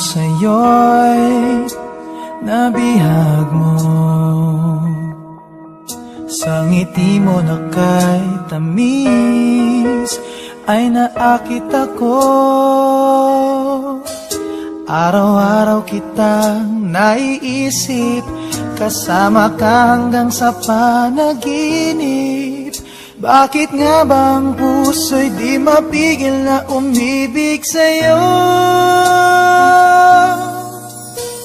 Sa'yo'y nabihag mo. Sa ngiti mo na kay tamis Ay naakit ako. Araw-araw kitang naiisip Kasama ka hanggang sa panaginip Bakit nga bang puso'y di mapigil na umibig sa'yo?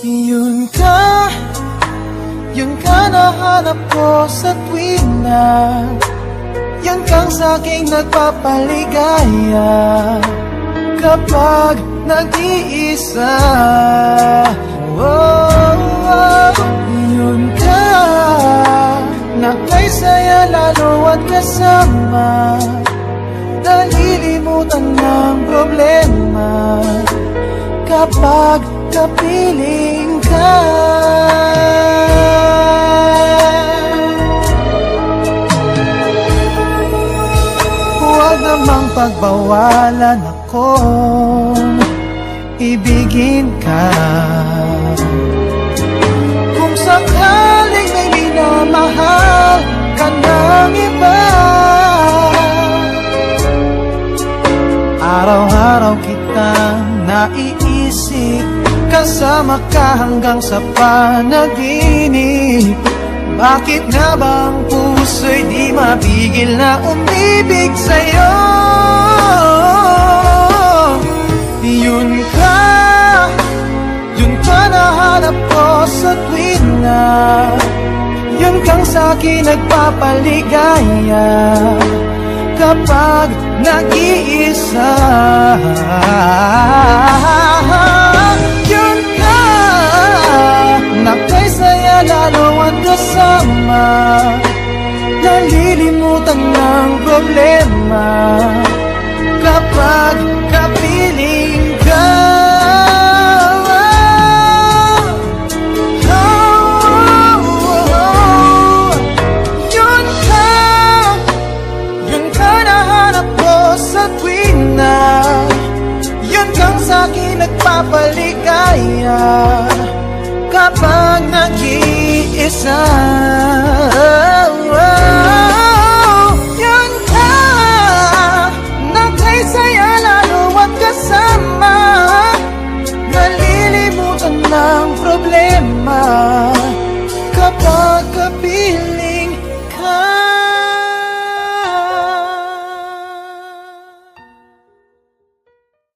Yun ka, yun ka nahanap ko sa tuwing na Yan kang sa'king nagpapaligaya Kapag nag-iisa lalo at kasama. Nalilimutan ng problema. Kapag kapiling ka. Huwag namang pagbawalan akong ibigin ka Kasama ka hanggang sa panaginip. Bakit nga bang puso'y di mapigil na umibig sa'yo? Yun ka, yun ka nahanap ko sa tuwing na. Yun kang sa'kin nagpapaligaya. Kapag nag-iisa Nalilimutan ng problema. Kapag kapiling ka tuwing na. Yun kang sa'kin nagpapaligaya. Kapag nag-iisa problema